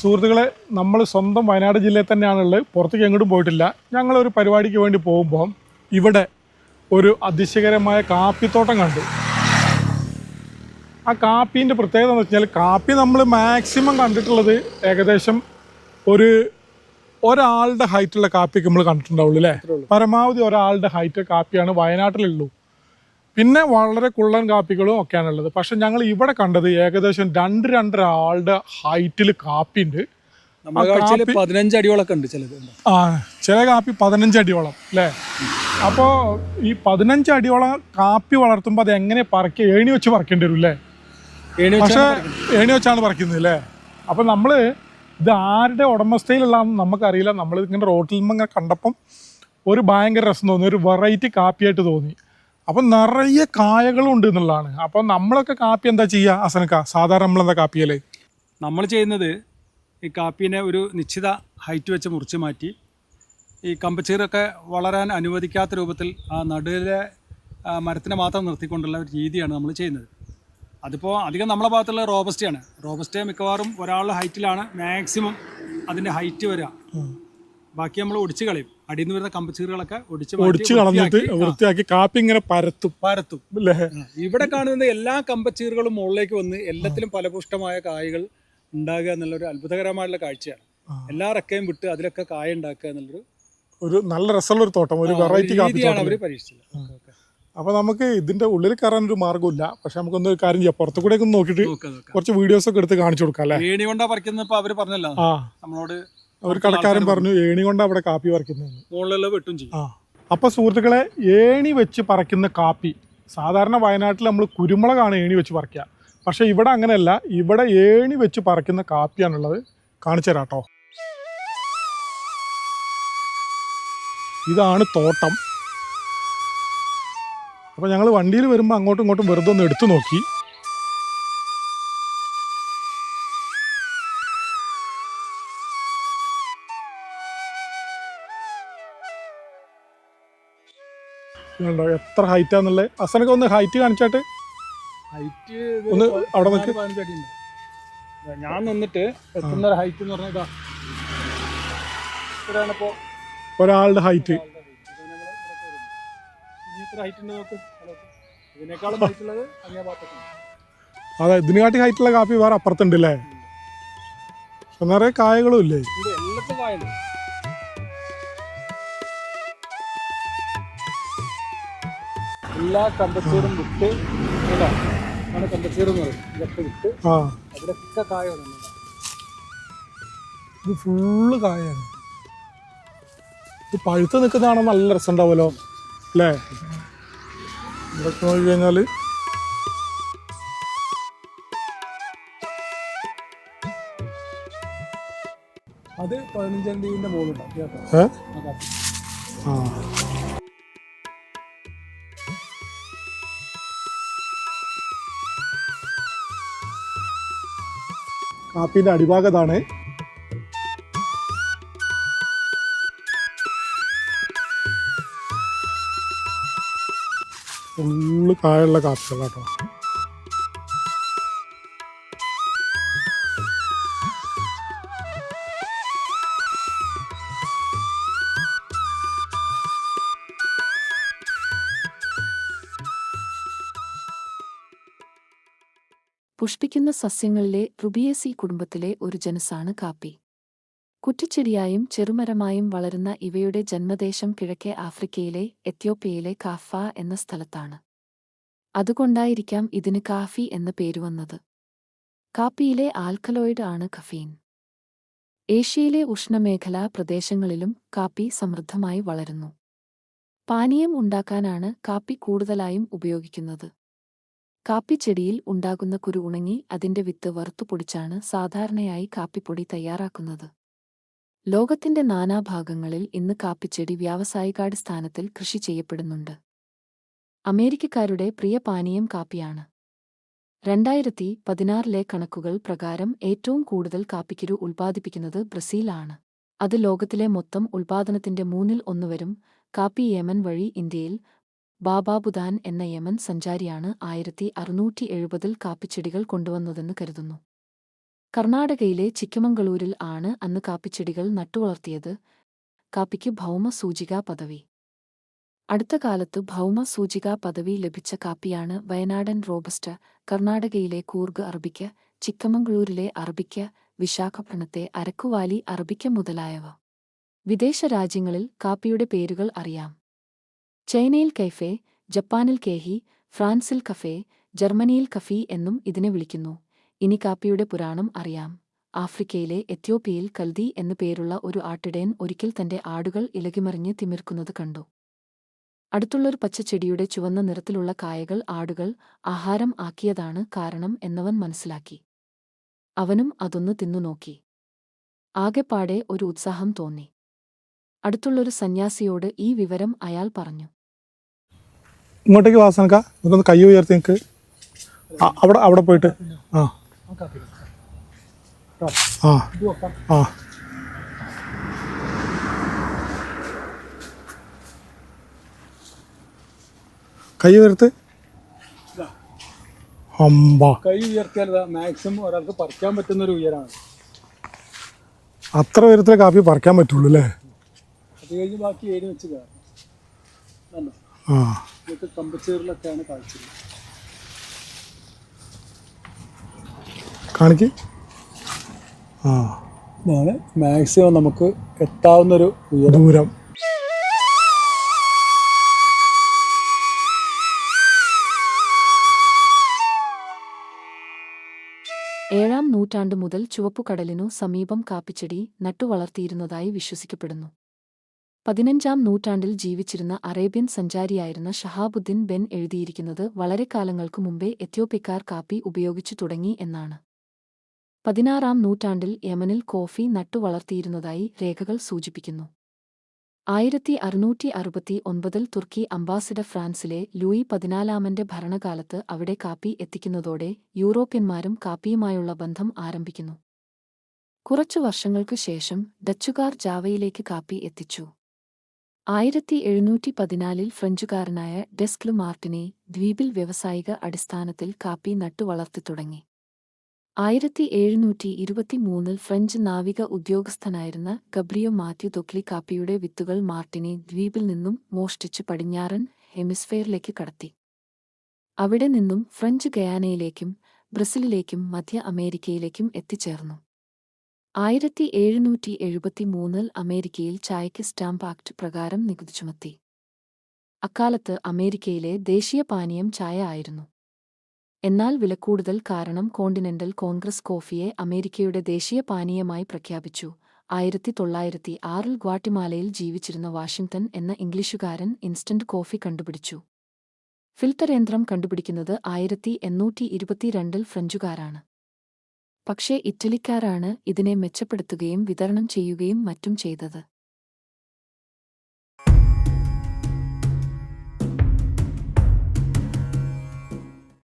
സുഹൃത്തുക്കളെ നമ്മൾ സ്വന്തം വയനാട് ജില്ലയിൽ തന്നെയാണുള്ളത്. പുറത്തേക്ക് എങ്ങോട്ടും പോയിട്ടില്ല. ഞങ്ങളൊരു പരിപാടിക്ക് വേണ്ടി പോകുമ്പോൾ ഇവിടെ ഒരു അതിശയകരമായ കാപ്പിത്തോട്ടം കണ്ടു. ആ കാപ്പീന്റെ പ്രത്യേകത എന്ന് വെച്ചാൽ കാപ്പി നമ്മൾ മാക്സിമം കണ്ടിട്ടുള്ളത് ഏകദേശം ഒരു ഒരാളുടെ ഹൈറ്റുള്ള കാപ്പിയൊക്കെ നമ്മൾ കണ്ടിട്ടുണ്ടാവുള്ളൂ അല്ലേ? പരമാവധി ഒരാളുടെ ഹൈറ്റ് കാപ്പിയാണ് വയനാട്ടിലുള്ളൂ. പിന്നെ വളരെ കുള്ളൻ കാപ്പികളും ഒക്കെയാണ് ഉള്ളത് പക്ഷെ ഞങ്ങൾ ഇവിടെ കണ്ടത് ഏകദേശം രണ്ട് രണ്ടര ആളുടെ ഹൈറ്റിൽ കാപ്പി ഉണ്ട് പതിനഞ്ച് അടിയോളൊക്കെ ഉണ്ട് ചിലത്. ആ ചില കാപ്പി പതിനഞ്ച് അടിയോളം അല്ലേ? അപ്പോൾ ഈ പതിനഞ്ച് അടിയോളം കാപ്പി വളർത്തുമ്പോൾ അത് എങ്ങനെ പറിക്കുക ഏണി വെച്ച് പറിക്കേണ്ടി വരും അല്ലേ? പക്ഷേ ഏണി വെച്ചാണ് പറിക്കുന്നത് അല്ലേ? അപ്പം നമ്മൾ ഇത് ആരുടെ ഉടമസ്ഥയിലുള്ളതെന്ന് നമുക്കറിയില്ല. നമ്മൾ ഇങ്ങനെ റോട്ടിൽ നിന്ന് ഇങ്ങനെ കണ്ടപ്പം ഒരു ഭയങ്കര രസം തോന്നി. ഒരു വെറൈറ്റി കാപ്പിയായിട്ട് തോന്നി. അപ്പം നിറയെ കായകളും ഉണ്ട് എന്നുള്ളതാണ്. അപ്പം നമ്മളൊക്കെ കാപ്പി എന്താ ചെയ്യുക അസനക്ക സാധാരണ നമ്മളെന്താ കാപ്പിയല്ലേ നമ്മൾ ചെയ്യുന്നത് ഈ കാപ്പീനെ ഒരു നിശ്ചിത ഹൈറ്റ് വെച്ച് മുറിച്ച് മാറ്റി ഈ കമ്പച്ചീറൊക്കെ വളരാൻ അനുവദിക്കാത്ത രൂപത്തിൽ ആ നടുവിലെ മരത്തിനെ മാത്രം നിർത്തിക്കൊണ്ടുള്ള ഒരു രീതിയാണ് നമ്മൾ ചെയ്യുന്നത്. അതിപ്പോൾ അധികം നമ്മളെ ഭാഗത്തുള്ള റോബസ്റ്റയാണ് റോബസ്റ്റ മിക്കവാറും ഒരാളുടെ ഹൈറ്റിലാണ് മാക്സിമം അതിന്റെ ഹൈറ്റ് വരിക. ബാക്കി നമ്മൾ ഒടിച്ച് കളയും. അടിയിൽ നിന്ന് വരുന്ന കമ്പച്ചീറുകളൊക്കെ ഒടിച്ച് മാറ്റി ഒടിച്ച് കളഞ്ഞിട്ട് വൃത്തിയാക്കി, ആ, വൃത്തിയാക്കി കാപ്പി ഇങ്ങനെ പരത്തും. പരത്തും. അല്ലേ? ഇവിടെ കാണുന്ന എല്ലാ കമ്പച്ചീറുകളും മുകളിലേക്ക് വന്ന് എല്ലാത്തിലും ഫലപുഷ്ടമായ കായകൾ ഉണ്ടാകുക എന്നുള്ളൊരു അത്ഭുതകരമായിട്ടുള്ള കാഴ്ചയാണ്. ആ. എല്ലാ റക്കയും വിട്ട് അതിലൊക്കെ കായ ഉണ്ടാക്കുക എന്നുള്ളൊരു ഒരു നല്ല രസമുള്ള ഒരു തോട്ടം ഒരു ആ, വെറൈറ്റി കാപ്പി രീതിയാണ് തോട്ടം. അവർ പരീക്ഷിച്ചത്. ഓക്കെ. അപ്പോൾ നമുക്ക് ഇതിന്റെ ഉള്ളിൽ കയറാൻ ഒരു മാർഗമില്ല. പക്ഷെ നമുക്കൊന്ന് ഒരു കാര്യം ചെയ്യാം. പുറത്തു കൂടെ ഒന്ന് നോക്കിയിട്ട് നോക്കാം, നോക്കാം. കുറച്ച് വീഡിയോസ് ഒക്കെ എടുത്ത് കാണിച്ചു കൊടുക്കാം അല്ലേ? ഏണി കൊണ്ടാ പറിക്കുന്ന ഇപ്പൊ അവർ പറഞ്ഞല്ലോ. ആ. നമ്മളോട് ഒരു കടക്കാരൻ പറഞ്ഞു ഏണി കൊണ്ട് അവിടെ കാപ്പി പറിക്കുന്നതെന്ന്. മുകളിലുള്ള വെട്ടും ചെയ്യും. ആ. അപ്പൊ സുഹൃത്തുക്കളെ ഏണി വെച്ച് പറിക്കുന്ന കാപ്പി സാധാരണ വയനാട്ടിൽ നമ്മൾ കുരുമുളകാണ് ഏണി വെച്ച് പറിക്കുക പക്ഷെ ഇവിടെ അങ്ങനെയല്ല. ഇവിടെ ഏണി വെച്ച് പറിക്കുന്ന കാപ്പിയാണുള്ളത്. കാണിച്ചു തരാം കേട്ടോ. ഇതാണ് തോട്ടം. അപ്പൊ ഞങ്ങൾ വണ്ടിയിൽ വരുമ്പോൾ അങ്ങോട്ടും ഇങ്ങോട്ടും വെറുതെ ഒന്ന് എടുത്തു നോക്കി. ഇതുണ്ടോ എത്ര ഹൈറ്റാന്നുള്ളത് അസനൊക്കെ ഒന്ന് ഹൈറ്റ് കാണിച്ചാട്ട്. ഹൈറ്റ് ഒന്ന് അവിടെ നിൽക്ക്. ഞാൻ നിന്നിട്ട് എത്തുന്ന ഹൈറ്റ് എന്ന് പറഞ്ഞാൽ ഇതാ. ഒരാളുടെ ഹൈറ്റ് അതെ ഇതിനെക്കാട്ടി ഹൈറ്റുള്ള കാപ്പി വേറെ അപ്പുറത്തുണ്ട് അല്ലേ പക്ഷെ നിറയെ കായകളും ഇല്ലേ? എല്ലാത്തും എല്ലാ കമ്പച്ചീറും വിട്ട് ഇതാ ആണ് എന്ന് പറയും. ഇതൊക്കെ വിട്ട് ആ. അതിലൊക്കെ കായ ഇത് ഫുള്ള് കായാണ്. ഇത് പഴുത്ത് നിൽക്കുന്നതാണോ നല്ല രസം ഉണ്ടാവുമല്ലോ അല്ലേ? ഇതൊക്കെ നോക്കി കഴിഞ്ഞാൽ അത് പതിനഞ്ചാം തീയതിന്റെ മുകളിലുണ്ടാവും. കേട്ടോ? ആ. കാപ്പി. ആ കാപ്പിന്റെ അടിഭാഗത്താണ് ഫുള്ള് കായുള്ള കാപ്പികളാട്ടോ പുഷ്പിക്കുന്ന സസ്യങ്ങളിലെ റുബിയേസി കുടുംബത്തിലെ ഒരു ജനസാണ് കാപ്പി. കുറ്റിച്ചെടിയായും ചെറുമരമായും വളരുന്ന ഇവയുടെ ജന്മദേശം കിഴക്കേ ആഫ്രിക്കയിലെ എത്യോപ്യയിലെ കാഫ എന്ന സ്ഥലത്താണ്. അതുകൊണ്ടായിരിക്കാം ഇതിന് കാഫി എന്ന പേരുവന്നത് കാപ്പിയിലെ ആൽക്കലോയിഡ് ആണ് കഫീൻ. ഏഷ്യയിലെ ഉഷ്ണമേഖലാ പ്രദേശങ്ങളിലും കാപ്പി സമൃദ്ധമായി വളരുന്നു. പാനീയം ഉണ്ടാക്കാനാണ് കാപ്പി കൂടുതലായും ഉപയോഗിക്കുന്നത്. കാപ്പിച്ചെടിയിൽ ഉണ്ടാകുന്ന കുരു ഉണങ്ങി അതിന്റെ വിത്ത് വറുത്തുപൊടിച്ചാണ് സാധാരണയായി കാപ്പിപ്പൊടി തയ്യാറാക്കുന്നത്. ലോകത്തിന്റെ നാനാഭാഗങ്ങളിൽ ഇന്ന് കാപ്പിച്ചെടി വ്യാവസായികാടിസ്ഥാനത്തിൽ കൃഷി ചെയ്യപ്പെടുന്നുണ്ട്. അമേരിക്കക്കാരുടെ പ്രിയ പാനീയം കാപ്പിയാണ്. രണ്ടായിരത്തി പതിനാറിലെ കണക്കുകൾ പ്രകാരം ഏറ്റവും കൂടുതൽ കാപ്പിക്കുരു ഉൽപ്പാദിപ്പിക്കുന്നത് ബ്രസീലാണ്. അത് ലോകത്തിലെ മൊത്തം ഉൽപ്പാദനത്തിന്റെ മൂന്നിൽ ഒന്നുവരും കാപ്പി യമൻ വഴി ഇന്ത്യയിൽ ബാബാബുദാൻ എന്ന യമൻ സഞ്ചാരിയാണ് ആയിരത്തി അറുന്നൂറ്റി എഴുപതിൽ കാപ്പിച്ചെടികൾ കൊണ്ടുവന്നതെന്ന് കരുതുന്നു. കർണാടകയിലെ ചിക്കമംഗളൂരിൽ ആണ് അന്ന് കാപ്പിച്ചെടികൾ നട്ടുവളർത്തിയത്. കാപ്പിക്ക് ഭൗമ സൂചികാ പദവി. അടുത്ത കാലത്ത് ഭൗമ സൂചികാ പദവി ലഭിച്ച കാപ്പിയാണ് വയനാടൻ റോബസ്റ്റ കർണാടകയിലെ കൂർഗ് അറബിക്ക ചിക്കമംഗളൂരിലെ അറബിക്ക വിശാഖപട്ടണത്തെ അരക്കുവാലി അറബിക്ക മുതലായവ. വിദേശ രാജ്യങ്ങളിൽ കാപ്പിയുടെ പേരുകൾ അറിയാം. ചൈനയിൽ കൈഫെ ജപ്പാനിൽ കേഹി ഫ്രാൻസിൽ കഫേ ജർമ്മനിയിൽ കഫി എന്നും ഇതിനെ വിളിക്കുന്നു. ഇനി കാപ്പിയുടെ പുരാണം അറിയാം. ആഫ്രിക്കയിലെ എത്യോപ്യയിൽ കൽദി എന്നു പേരുള്ള ഒരു ആട്ടിടയൻ ഒരിക്കൽ തന്റെ ആടുകൾ ഇലകിമറിഞ്ഞ് തിമിർക്കുന്നത് കണ്ടു. അടുത്തുള്ളൊരു പച്ചച്ചെടിയുടെ ചുവന്ന നിറത്തിലുള്ള കായകൾ ആടുകൾ ആഹാരം ആക്കിയതാണ് കാരണം എന്നവൻ മനസ്സിലാക്കി. അവനും അതൊന്ന് തിന്നുനോക്കി ആകെപ്പാടെ ഒരു ഉത്സാഹം തോന്നി. അടുത്തുള്ളൊരു സന്യാസിയോട് ഈ വിവരം അയാൾ പറഞ്ഞു. ഇങ്ങോട്ടേക്ക് വാസനക്ക നിങ്ങൾക്കൊന്ന് കൈ ഉയർത്തി നിൽക്ക് അവിടെ അവിടെ പോയിട്ട്. ആ. ആ. ആ. കൈ ഉയർത്ത്. അമ്പ. കൈ ഉയർത്തിയാൽ മാക്സിമം ഒരാൾക്ക് പറിക്കാൻ പറ്റുന്ന ഒരു ഉയരമാണ് അത്ര ഉയരത്തിലെ കാപ്പി പറിക്കാൻ പറ്റുള്ളൂ അല്ലേ? അത് കഴിഞ്ഞ് ബാക്കി ഏരി വെച്ച്? ആ ഇതൊക്കെ കമ്പച്ചേറിലൊക്കെയാണ് കാഴ്ചത് കാണിക്ക്. ആ. ഇതാണ് മാക്സിമം നമുക്ക് എത്താവുന്ന ഒരു ദൂരം. ഏഴാം നൂറ്റാണ്ടു മുതൽ ചുവപ്പുകടലിനു സമീപം കാപ്പിച്ചെടി നട്ടുവളർത്തിയിരുന്നതായി വിശ്വസിക്കപ്പെടുന്നു. പതിനഞ്ചാം നൂറ്റാണ്ടിൽ ജീവിച്ചിരുന്ന അറേബ്യൻ സഞ്ചാരിയായിരുന്ന ഷഹാബുദ്ദീൻ ബെൻ എഴുതിയിരിക്കുന്നത് വളരെ കാലങ്ങൾക്കു മുമ്പേ എത്യോപ്യക്കാർ കാപ്പി ഉപയോഗിച്ചു തുടങ്ങി എന്നാണ്. പതിനാറാം നൂറ്റാണ്ടിൽ യമനിൽ കോഫി നട്ടുവളർത്തിയിരുന്നതായി രേഖകൾ സൂചിപ്പിക്കുന്നു. ആയിരത്തി അറുന്നൂറ്റി അറുപത്തി ഒൻപതിൽ തുർക്കി അംബാസിഡർ ഫ്രാൻസിലെ ലൂയി പതിനാലാമന്റെ ഭരണകാലത്ത് അവിടെ കാപ്പി എത്തിക്കുന്നതോടെ യൂറോപ്യന്മാരും കാപ്പിയുമായുള്ള ബന്ധം ആരംഭിക്കുന്നു. കുറച്ചു വർഷങ്ങൾക്കു ശേഷം ഡച്ചുകാർ ജാവയിലേക്ക് കാപ്പി എത്തിച്ചു. ആയിരത്തി എഴുന്നൂറ്റി പതിനാലിൽ ഫ്രഞ്ചുകാരനായ ഡെസ്ക്ലു മാർട്ടിനെ ദ്വീപിൽ വ്യവസായിക അടിസ്ഥാനത്തിൽ കാപ്പി നട്ടുവളർത്തി തുടങ്ങി. ആയിരത്തി എഴുന്നൂറ്റി ഇരുപത്തിമൂന്നിൽ ഫ്രഞ്ച് നാവിക ഉദ്യോഗസ്ഥനായിരുന്ന ഗബ്രിയോ മാത്യു തൊക്ലി കാപ്പിയുടെ വിത്തുകൾ മാർട്ടിനെ ദ്വീപിൽ നിന്നും മോഷ്ടിച്ച് പടിഞ്ഞാറൻ ഹെമിസ്ഫെയറിലേക്ക് കടത്തി. അവിടെ നിന്നും ഫ്രഞ്ച് ഗയാനയിലേക്കും ബ്രസീലിലേക്കും മധ്യ അമേരിക്കയിലേക്കും എത്തിച്ചേർന്നു. ആയിരത്തി എഴുന്നൂറ്റി എഴുപത്തിമൂന്നിൽ അമേരിക്കയിൽ ചായക്ക് സ്റ്റാമ്പ് ആക്ട് പ്രകാരം നികുതി ചുമത്തി. അക്കാലത്ത് അമേരിക്കയിലെ ദേശീയ പാനീയം ചായ ആയിരുന്നു. എന്നാൽ വിലക്കൂടുതൽ കാരണം കോണ്ടിനെന്റൽ കോൺഗ്രസ് കോഫിയെ അമേരിക്കയുടെ ദേശീയ പാനീയമായി പ്രഖ്യാപിച്ചു. ആയിരത്തി തൊള്ളായിരത്തി ആറിൽ ഗ്വാട്ടിമാലയിൽ ജീവിച്ചിരുന്ന വാഷിംഗ്ടൺ എന്ന ഇംഗ്ലീഷുകാരൻ ഇൻസ്റ്റന്റ് കോഫി കണ്ടുപിടിച്ചു. ഫിൽട്ടർ യന്ത്രം കണ്ടുപിടിക്കുന്നത് ആയിരത്തി എണ്ണൂറ്റി ഇരുപത്തിരണ്ടിൽ ഫ്രഞ്ചുകാരാണ്. പക്ഷേ ഇറ്റലിക്കാരാണ് ഇതിനെ മെച്ചപ്പെടുത്തുകയും വിതരണം ചെയ്യുകയും മറ്റും ചെയ്തത്.